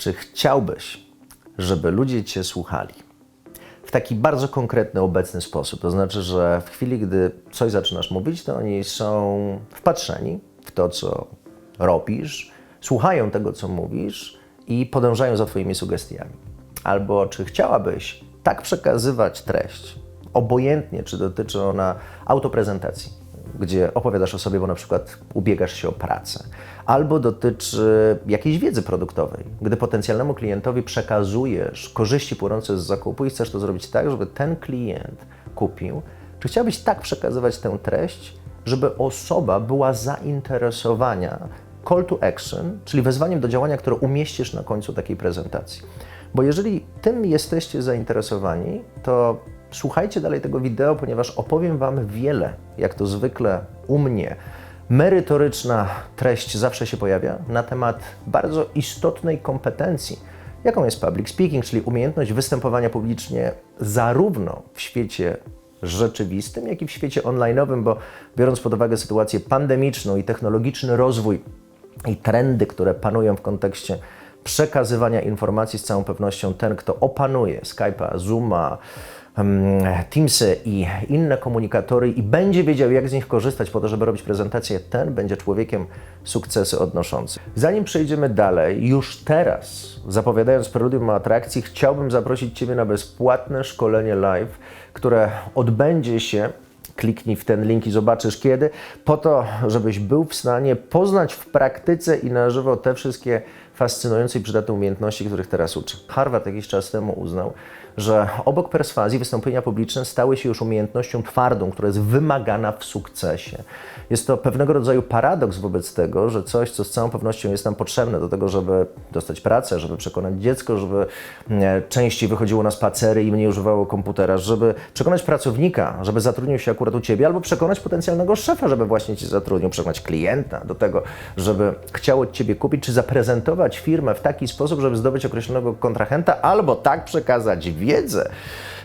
Czy chciałbyś, żeby ludzie Cię słuchali w taki bardzo konkretny, obecny sposób? To znaczy, że w chwili, gdy coś zaczynasz mówić, to oni są wpatrzeni w to, co robisz, słuchają tego, co mówisz i podążają za Twoimi sugestiami. Albo czy chciałabyś tak przekazywać treść, obojętnie czy dotyczy ona autoprezentacji, gdzie opowiadasz o sobie, bo na przykład ubiegasz się o pracę, albo dotyczy jakiejś wiedzy produktowej, gdy potencjalnemu klientowi przekazujesz korzyści płynące z zakupu i chcesz to zrobić tak, żeby ten klient kupił, czy chciałbyś tak przekazywać tę treść, żeby osoba była zainteresowana call to action, czyli wezwaniem do działania, które umieścisz na końcu takiej prezentacji. Bo jeżeli tym jesteście zainteresowani, to słuchajcie dalej tego wideo, ponieważ opowiem Wam wiele, jak to zwykle u mnie. Merytoryczna treść zawsze się pojawia na temat bardzo istotnej kompetencji, jaką jest public speaking, czyli umiejętność występowania publicznie zarówno w świecie rzeczywistym, jak i w świecie online'owym, bo biorąc pod uwagę sytuację pandemiczną i technologiczny rozwój i trendy, które panują w kontekście przekazywania informacji, z całą pewnością ten, kto opanuje Skype'a, Zooma, Teamsy i inne komunikatory i będzie wiedział, jak z nich korzystać po to, żeby robić prezentację, ten będzie człowiekiem sukcesy odnoszący. Zanim przejdziemy dalej, już teraz, zapowiadając preludium atrakcji, chciałbym zaprosić Ciebie na bezpłatne szkolenie live, które odbędzie się kliknij w ten link i zobaczysz kiedy, po to, żebyś był w stanie poznać w praktyce i na żywo te wszystkie fascynujące i przydatne umiejętności, których teraz uczę. Harvard jakiś czas temu uznał, że obok perswazji wystąpienia publiczne stały się już umiejętnością twardą, która jest wymagana w sukcesie. Jest to pewnego rodzaju paradoks wobec tego, że coś, co z całą pewnością jest nam potrzebne do tego, żeby dostać pracę, żeby przekonać dziecko, żeby e, częściej wychodziło na spacery i mniej używało komputera, żeby przekonać pracownika, żeby zatrudnił się akurat u Ciebie, albo przekonać potencjalnego szefa, żeby właśnie Cię zatrudnił, przekonać klienta do tego, żeby chciał od Ciebie kupić, czy zaprezentować firmę w taki sposób, żeby zdobyć określonego kontrahenta, albo tak przekazać wiedzę,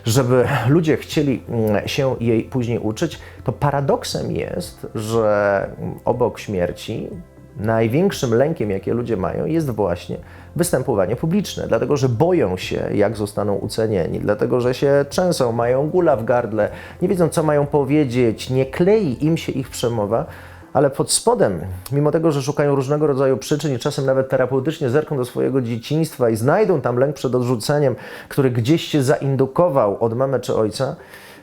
żeby ludzie chcieli mm, się jej później uczyć, to paradoksem jest, że obok śmierci największym lękiem, jakie ludzie mają, jest właśnie występowanie publiczne, dlatego że boją się, jak zostaną ucenieni, dlatego że się trzęsą, mają gula w gardle, nie wiedzą, co mają powiedzieć, nie klei im się ich przemowa ale pod spodem, mimo tego, że szukają różnego rodzaju przyczyn i czasem nawet terapeutycznie zerką do swojego dzieciństwa i znajdą tam lęk przed odrzuceniem, który gdzieś się zaindukował od mamy czy ojca,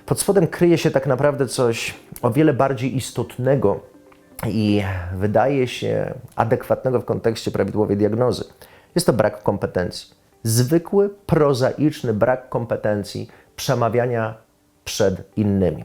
pod spodem kryje się tak naprawdę coś o wiele bardziej istotnego i wydaje się adekwatnego w kontekście prawidłowej diagnozy. Jest to brak kompetencji. Zwykły, prozaiczny brak kompetencji przemawiania przed innymi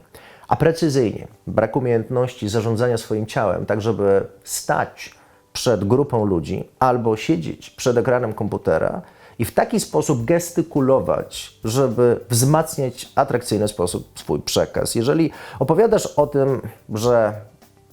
a precyzyjnie brak umiejętności zarządzania swoim ciałem, tak żeby stać przed grupą ludzi albo siedzieć przed ekranem komputera i w taki sposób gestykulować, żeby wzmacniać atrakcyjny sposób swój przekaz. Jeżeli opowiadasz o tym, że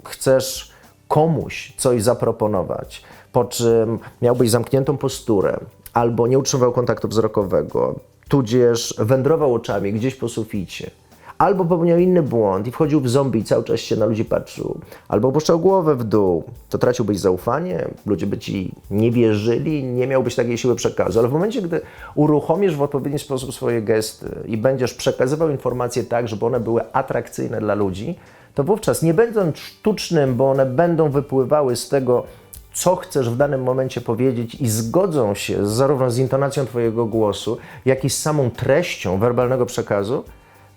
chcesz komuś coś zaproponować, po czym miałbyś zamkniętą posturę albo nie utrzymywał kontaktu wzrokowego, tudzież wędrował oczami gdzieś po suficie, albo popełniał inny błąd i wchodził w zombie i cały czas się na ludzi patrzył, albo opuszczał głowę w dół, to traciłbyś zaufanie, ludzie by ci nie wierzyli, nie miałbyś takiej siły przekazu. Ale w momencie, gdy uruchomisz w odpowiedni sposób swoje gesty i będziesz przekazywał informacje tak, żeby one były atrakcyjne dla ludzi, to wówczas nie będąc sztucznym, bo one będą wypływały z tego, co chcesz w danym momencie powiedzieć i zgodzą się zarówno z intonacją Twojego głosu, jak i z samą treścią werbalnego przekazu,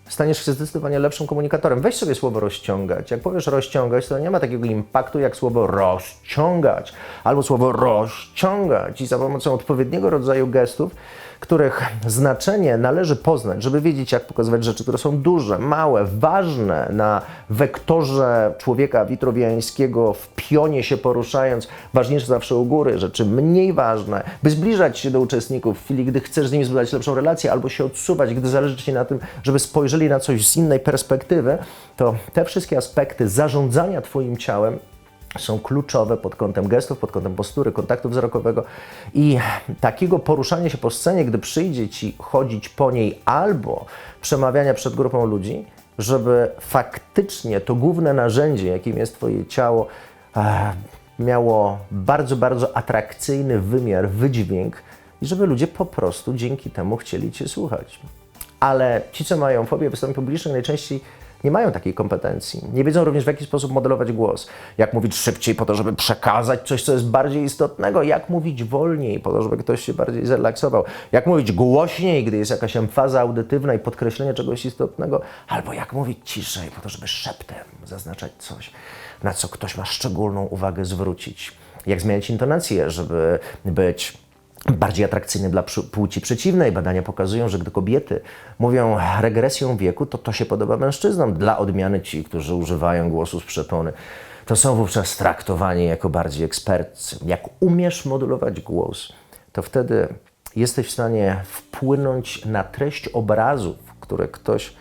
staniesz się zdecydowanie lepszym komunikatorem. Weź sobie słowo rozciągać. Jak powiesz rozciągać, to nie ma takiego impaktu jak słowo rozciągać albo słowo rozciągać i za pomocą odpowiedniego rodzaju gestów których znaczenie należy poznać, żeby wiedzieć, jak pokazywać rzeczy, które są duże, małe, ważne na wektorze człowieka witruwiańskiego, w pionie się poruszając, ważniejsze zawsze u góry, rzeczy mniej ważne, by zbliżać się do uczestników w chwili, gdy chcesz z nimi zbudować lepszą relację, albo się odsuwać, gdy zależy Ci na tym, żeby spojrzeli na coś z innej perspektywy, to te wszystkie aspekty zarządzania Twoim ciałem są kluczowe pod kątem gestów, pod kątem postury, kontaktu wzrokowego i takiego poruszania się po scenie, gdy przyjdzie ci chodzić po niej albo przemawiania przed grupą ludzi, żeby faktycznie to główne narzędzie, jakim jest Twoje ciało, miało bardzo, bardzo atrakcyjny wymiar, wydźwięk i żeby ludzie po prostu dzięki temu chcieli Cię słuchać. Ale ci, co mają fobię wystąpień publicznych, najczęściej nie mają takiej kompetencji. Nie wiedzą również, w jaki sposób modelować głos. Jak mówić szybciej po to, żeby przekazać coś, co jest bardziej istotnego. Jak mówić wolniej po to, żeby ktoś się bardziej zrelaksował. Jak mówić głośniej, gdy jest jakaś emfaza audytywna i podkreślenie czegoś istotnego. Albo jak mówić ciszej po to, żeby szeptem zaznaczać coś, na co ktoś ma szczególną uwagę zwrócić. Jak zmieniać intonację, żeby być bardziej atrakcyjny dla płci przeciwnej. Badania pokazują, że gdy kobiety mówią regresją wieku, to to się podoba mężczyznom. Dla odmiany ci, którzy używają głosu z przepony, to są wówczas traktowani jako bardziej eksperci. Jak umiesz modulować głos, to wtedy jesteś w stanie wpłynąć na treść obrazów, które ktoś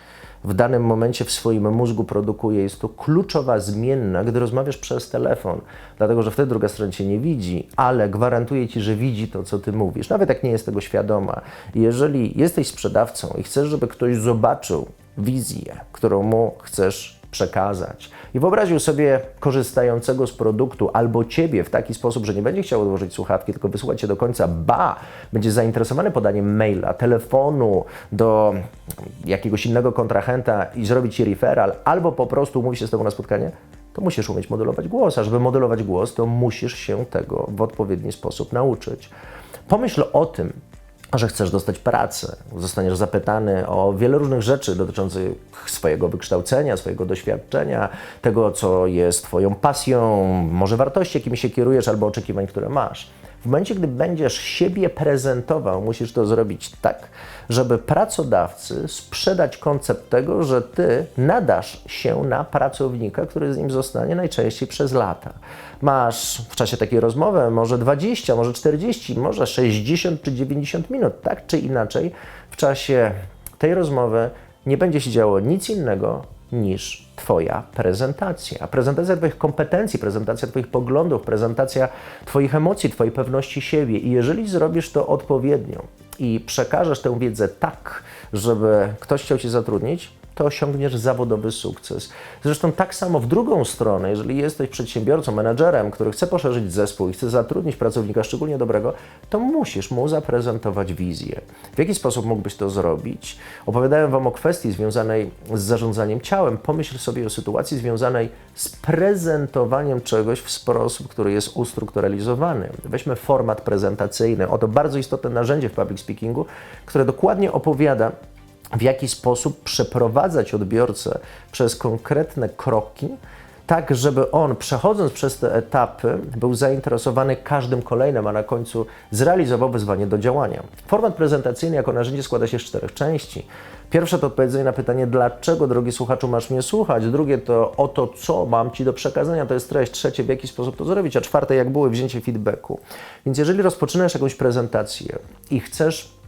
w danym momencie w swoim mózgu produkuje. Jest to kluczowa zmienna, gdy rozmawiasz przez telefon, dlatego że wtedy druga strona cię nie widzi, ale gwarantuję ci, że widzi to, co ty mówisz, nawet jak nie jest tego świadoma. Jeżeli jesteś sprzedawcą i chcesz, żeby ktoś zobaczył wizję, którą mu chcesz przekazać. I wyobraził sobie korzystającego z produktu albo ciebie w taki sposób, że nie będzie chciał odłożyć słuchawki, tylko wysłuchać cię do końca, ba, będzie zainteresowany podaniem maila, telefonu do jakiegoś innego kontrahenta i zrobić ci referral, albo po prostu umówi się z tobą na spotkanie, to musisz umieć modulować głos. A żeby modulować głos, to musisz się tego w odpowiedni sposób nauczyć. Pomyśl o tym, że chcesz dostać pracę, zostaniesz zapytany o wiele różnych rzeczy dotyczących swojego wykształcenia, swojego doświadczenia, tego, co jest Twoją pasją, może wartości, jakimi się kierujesz, albo oczekiwań, które masz. W momencie, gdy będziesz siebie prezentował, musisz to zrobić tak, żeby pracodawcy sprzedać koncept tego, że ty nadasz się na pracownika, który z nim zostanie najczęściej przez lata. Masz w czasie takiej rozmowy może 20, może 40, może 60 czy 90 minut, tak czy inaczej, w czasie tej rozmowy nie będzie się działo nic innego niż Twoja prezentacja. Prezentacja Twoich kompetencji, prezentacja Twoich poglądów, prezentacja Twoich emocji, Twojej pewności siebie. I jeżeli zrobisz to odpowiednio i przekażesz tę wiedzę tak, żeby ktoś chciał Cię zatrudnić, to osiągniesz zawodowy sukces. Zresztą tak samo w drugą stronę, jeżeli jesteś przedsiębiorcą, menedżerem, który chce poszerzyć zespół i chce zatrudnić pracownika szczególnie dobrego, to musisz mu zaprezentować wizję. W jaki sposób mógłbyś to zrobić? Opowiadałem Wam o kwestii związanej z zarządzaniem ciałem. Pomyśl sobie o sytuacji związanej z prezentowaniem czegoś w sposób, który jest ustrukturalizowany. Weźmy format prezentacyjny. Oto bardzo istotne narzędzie w public speakingu, które dokładnie opowiada, w jaki sposób przeprowadzać odbiorcę przez konkretne kroki, tak żeby on, przechodząc przez te etapy, był zainteresowany każdym kolejnym, a na końcu zrealizował wyzwanie do działania. Format prezentacyjny jako narzędzie składa się z czterech części. Pierwsze to odpowiedzenie na pytanie, dlaczego, drogi słuchaczu, masz mnie słuchać. Drugie to o to, co mam Ci do przekazania, to jest treść. Trzecie, w jaki sposób to zrobić. A czwarte, jak było wzięcie feedbacku. Więc jeżeli rozpoczynasz jakąś prezentację i chcesz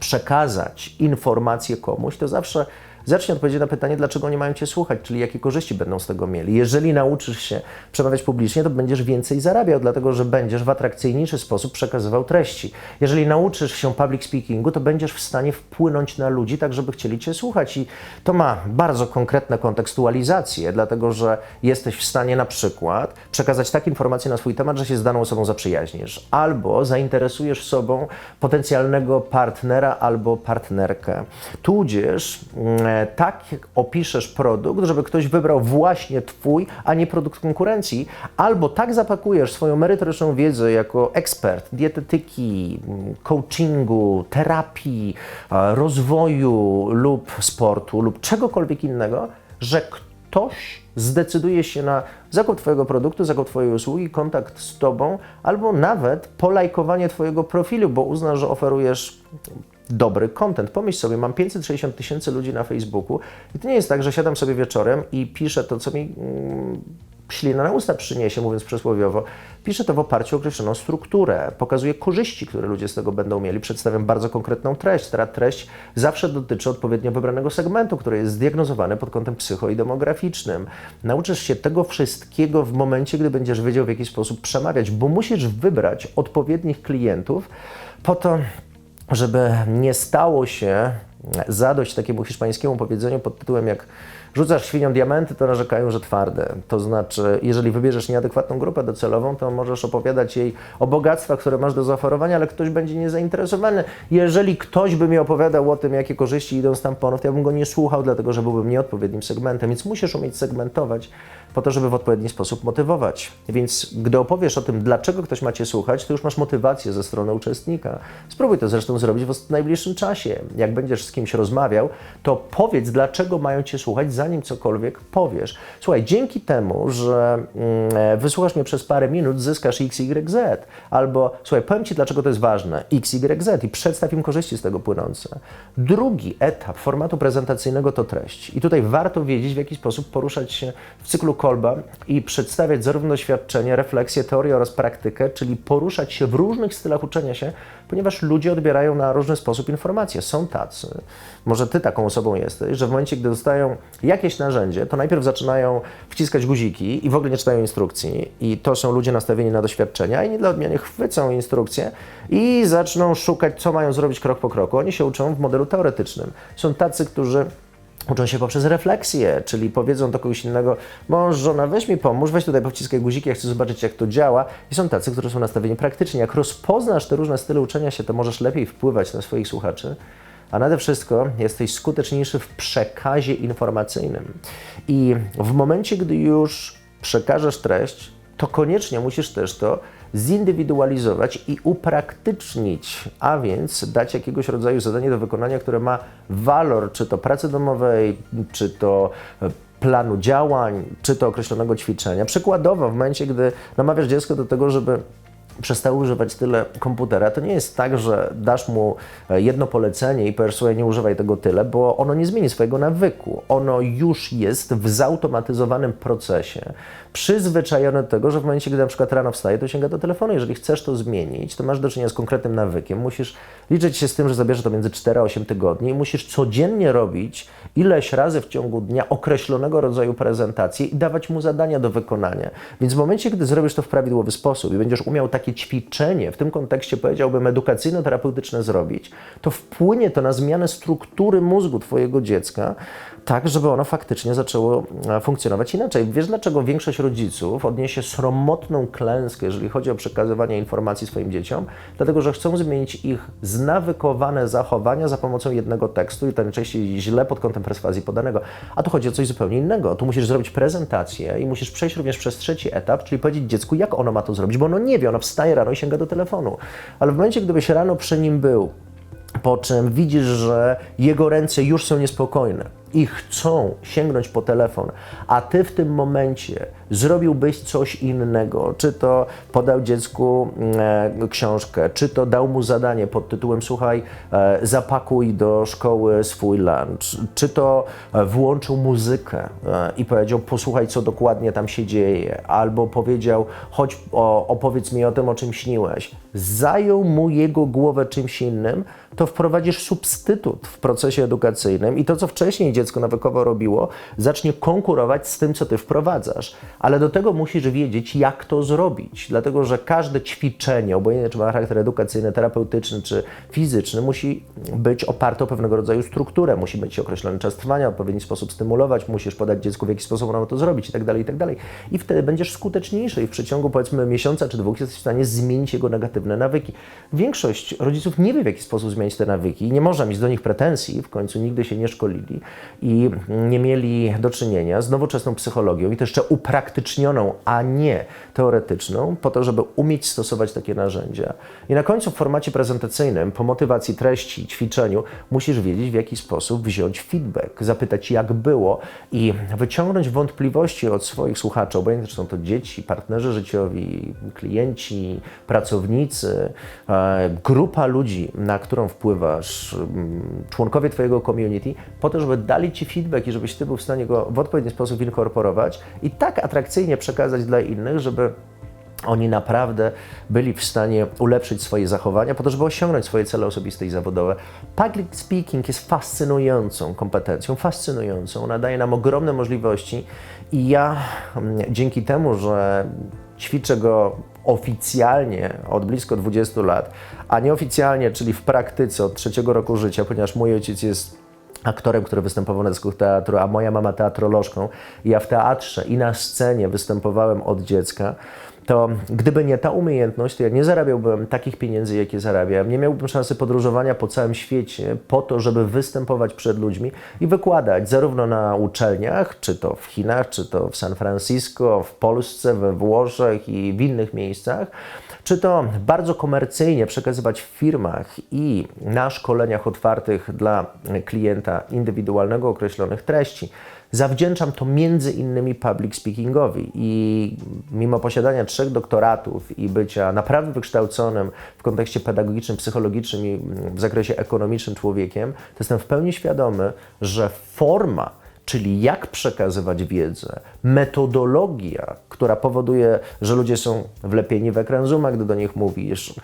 przekazać informację komuś, to zawsze Zacznij odpowiedzieć na pytanie, dlaczego nie mają Cię słuchać, czyli jakie korzyści będą z tego mieli. Jeżeli nauczysz się przemawiać publicznie, to będziesz więcej zarabiał, dlatego że będziesz w atrakcyjniejszy sposób przekazywał treści. Jeżeli nauczysz się public speakingu, to będziesz w stanie wpłynąć na ludzi, tak żeby chcieli Cię słuchać. I to ma bardzo konkretne kontekstualizacje, dlatego że jesteś w stanie na przykład przekazać takie informacje na swój temat, że się z daną osobą zaprzyjaźnisz, albo zainteresujesz sobą potencjalnego partnera albo partnerkę. Tudzież mm, tak opiszesz produkt, żeby ktoś wybrał właśnie Twój, a nie produkt konkurencji, albo tak zapakujesz swoją merytoryczną wiedzę jako ekspert dietetyki, coachingu, terapii, rozwoju lub sportu lub czegokolwiek innego, że ktoś zdecyduje się na zakup Twojego produktu, zakup Twojej usługi, kontakt z Tobą, albo nawet polajkowanie Twojego profilu, bo uzna, że oferujesz dobry content. Pomyśl sobie, mam 560 tysięcy ludzi na Facebooku i to nie jest tak, że siadam sobie wieczorem i piszę to, co mi mm, ślina na usta przyniesie, mówiąc przysłowiowo. Piszę to w oparciu o określoną strukturę, pokazuję korzyści, które ludzie z tego będą mieli, przedstawiam bardzo konkretną treść. Ta treść zawsze dotyczy odpowiednio wybranego segmentu, który jest zdiagnozowany pod kątem psycho i demograficznym. Nauczysz się tego wszystkiego w momencie, gdy będziesz wiedział, w jaki sposób przemawiać, bo musisz wybrać odpowiednich klientów po to, żeby nie stało się zadość takiemu hiszpańskiemu powiedzeniu pod tytułem jak rzucasz świniom diamenty, to narzekają, że twarde. To znaczy, jeżeli wybierzesz nieadekwatną grupę docelową, to możesz opowiadać jej o bogactwach, które masz do zaoferowania, ale ktoś będzie niezainteresowany. Jeżeli ktoś by mi opowiadał o tym, jakie korzyści idą z tamponów, to ja bym go nie słuchał, dlatego że byłbym nieodpowiednim segmentem, więc musisz umieć segmentować po to, żeby w odpowiedni sposób motywować. Więc gdy opowiesz o tym, dlaczego ktoś ma Cię słuchać, to już masz motywację ze strony uczestnika. Spróbuj to zresztą zrobić w najbliższym czasie. Jak będziesz z kimś rozmawiał, to powiedz, dlaczego mają Cię słuchać, zanim cokolwiek powiesz. Słuchaj, dzięki temu, że mm, wysłuchasz mnie przez parę minut, zyskasz X, Y, Z. Albo, słuchaj, powiem Ci, dlaczego to jest ważne, X, Y, Z i przedstaw im korzyści z tego płynące. Drugi etap formatu prezentacyjnego to treść. I tutaj warto wiedzieć, w jaki sposób poruszać się w cyklu I przedstawiać zarówno doświadczenie, refleksję, teorię oraz praktykę, czyli poruszać się w różnych stylach uczenia się, ponieważ ludzie odbierają na różny sposób informacje. Są tacy, może ty taką osobą jesteś, że w momencie, gdy dostają jakieś narzędzie, to najpierw zaczynają wciskać guziki i w ogóle nie czytają instrukcji. I to są ludzie nastawieni na doświadczenia i nie dla odmiany chwycą instrukcje i zaczną szukać, co mają zrobić krok po kroku. Oni się uczą w modelu teoretycznym. Są tacy, którzy Uczą się poprzez refleksję, czyli powiedzą do kogoś innego, mąż, żona, weź mi pomóż, weź tutaj powciskaj guziki, ja chcę zobaczyć, jak to działa. I są tacy, którzy są nastawieni praktycznie. Jak rozpoznasz te różne style uczenia się, to możesz lepiej wpływać na swoich słuchaczy, a nade wszystko jesteś skuteczniejszy w przekazie informacyjnym. I w momencie, gdy już przekażesz treść, to koniecznie musisz też to zindywidualizować i upraktycznić, a więc dać jakiegoś rodzaju zadanie do wykonania, które ma walor, czy to pracy domowej, czy to e, planu działań, czy to określonego ćwiczenia. Przykładowo, w momencie, gdy namawiasz dziecko do tego, żeby przestały używać tyle komputera, to nie jest tak, że dasz mu e, jedno polecenie i powiesz sobie, nie używaj tego tyle, bo ono nie zmieni swojego nawyku. Ono już jest w zautomatyzowanym procesie, przyzwyczajone do tego, że w momencie, gdy na przykład rano wstaje, to sięga do telefonu. Jeżeli chcesz to zmienić, to masz do czynienia z konkretnym nawykiem. Musisz liczyć się z tym, że zabierze to między 4 a 8 tygodni i musisz codziennie robić ileś razy w ciągu dnia określonego rodzaju prezentacje i dawać mu zadania do wykonania. Więc w momencie, gdy zrobisz to w prawidłowy sposób i będziesz umiał takie ćwiczenie, w tym kontekście powiedziałbym edukacyjno-terapeutyczne zrobić, to wpłynie to na zmianę struktury mózgu Twojego dziecka, tak, żeby ono faktycznie zaczęło e, funkcjonować inaczej. Wiesz, dlaczego większość rodziców odniesie sromotną klęskę, jeżeli chodzi o przekazywanie informacji swoim dzieciom? Dlatego, że chcą zmienić ich znawykowane zachowania za pomocą jednego tekstu i to najczęściej źle pod kątem perswazji podanego. A tu chodzi o coś zupełnie innego. Tu musisz zrobić prezentację i musisz przejść również przez trzeci etap, czyli powiedzieć dziecku, jak ono ma to zrobić, bo ono nie wie, ono wstaje rano i sięga do telefonu. Ale w momencie, gdybyś rano przy nim był, po czym widzisz, że jego ręce już są niespokojne, i chcą sięgnąć po telefon, a ty w tym momencie zrobiłbyś coś innego, czy to podał dziecku e, książkę, czy to dał mu zadanie pod tytułem słuchaj, e, zapakuj do szkoły swój lunch, czy to e, włączył muzykę e, i powiedział posłuchaj, co dokładnie tam się dzieje, albo powiedział chodź, o, opowiedz mi o tym, o czym śniłeś. Zajął mu jego głowę czymś innym, to wprowadzisz substytut w procesie edukacyjnym i to, co wcześniej dziecko nawykowo robiło, zacznie konkurować z tym, co ty wprowadzasz. Ale do tego musisz wiedzieć, jak to zrobić, dlatego że każde ćwiczenie, obojętnie czy ma charakter edukacyjny, terapeutyczny czy fizyczny, musi być oparte o pewnego rodzaju strukturę, musi mieć określony czas trwania, odpowiedni sposób stymulować, musisz podać dziecku, w jaki sposób ono to zrobić i tak dalej, i tak. I wtedy będziesz skuteczniejszy i w przeciągu powiedzmy miesiąca czy dwóch jesteś w stanie zmienić jego negatywne nawyki. Większość rodziców nie wie, w jaki sposób zmienić te nawyki i nie można mieć do nich pretensji, w końcu nigdy się nie szkolili i nie mieli do czynienia z nowoczesną psychologią i to jeszcze upraktycznioną, a nie teoretyczną, po to, żeby umieć stosować takie narzędzia. I na końcu w formacie prezentacyjnym, po motywacji treści, ćwiczeniu, musisz wiedzieć, w jaki sposób wziąć feedback, zapytać, jak było i wyciągnąć wątpliwości od swoich słuchaczy, obojętnie czy są to dzieci, partnerzy życiowi, klienci, pracownicy, e, grupa ludzi, na którą wpływasz, mm, członkowie Twojego community, po to, żeby dali Ci feedback i żebyś Ty był w stanie go w odpowiedni sposób inkorporować i tak atrakcyjnie przekazać dla innych, żeby oni naprawdę byli w stanie ulepszyć swoje zachowania po to, żeby osiągnąć swoje cele osobiste i zawodowe. Public speaking jest fascynującą kompetencją, fascynującą. Ona daje nam ogromne możliwości i ja mm, dzięki temu, że ćwiczę go oficjalnie od blisko 20 lat, a nieoficjalnie, czyli w praktyce od trzeciego roku życia, ponieważ mój ojciec jest aktorem, który występował na dyskach teatru, a moja mama teatrolożką. Ja w teatrze i na scenie występowałem od dziecka. To gdyby nie ta umiejętność, to ja nie zarabiałbym takich pieniędzy, jakie zarabiam. Nie miałbym szansy podróżowania po całym świecie po to, żeby występować przed ludźmi i wykładać zarówno na uczelniach, czy to w Chinach, czy to w San Francisco, w Polsce, we Włoszech i w innych miejscach, czy to bardzo komercyjnie przekazywać w firmach i na szkoleniach otwartych dla klienta indywidualnego określonych treści. Zawdzięczam to między innymi public speakingowi i mimo posiadania trzech doktoratów i bycia naprawdę wykształconym w kontekście pedagogicznym, psychologicznym i w zakresie ekonomicznym człowiekiem, to jestem w pełni świadomy, że forma czyli jak przekazywać wiedzę, metodologia, która powoduje, że ludzie są wlepieni w ekran Zooma, gdy do nich mówisz,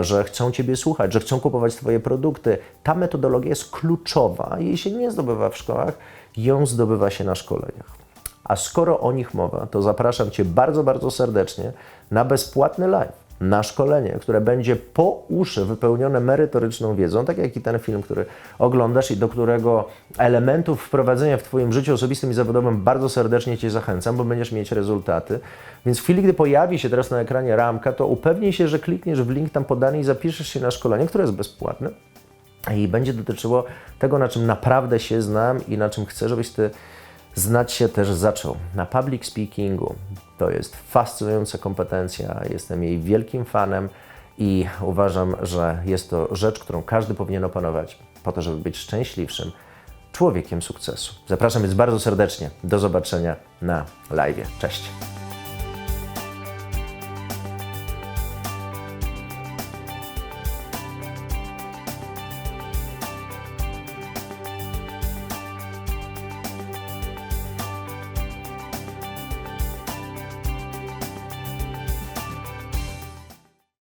że chcą Ciebie słuchać, że chcą kupować Twoje produkty. Ta metodologia jest kluczowa. Jej się nie zdobywa w szkołach, ją zdobywa się na szkoleniach. A skoro o nich mowa, to zapraszam Cię bardzo, bardzo serdecznie na bezpłatny live, na szkolenie, które będzie po uszy wypełnione merytoryczną wiedzą, tak jak i ten film, który oglądasz i do którego elementów wprowadzenia w Twoim życiu osobistym i zawodowym bardzo serdecznie Cię zachęcam, bo będziesz mieć rezultaty. Więc w chwili, gdy pojawi się teraz na ekranie ramka, to upewnij się, że klikniesz w link tam podany i zapiszesz się na szkolenie, które jest bezpłatne i będzie dotyczyło tego, na czym naprawdę się znam i na czym chcę, żebyś Ty znać się też zaczął. Na public speakingu to jest fascynująca kompetencja, jestem jej wielkim fanem i uważam, że jest to rzecz, którą każdy powinien opanować po to, żeby być szczęśliwszym człowiekiem sukcesu. Zapraszam więc bardzo serdecznie. Do zobaczenia na live. Cześć.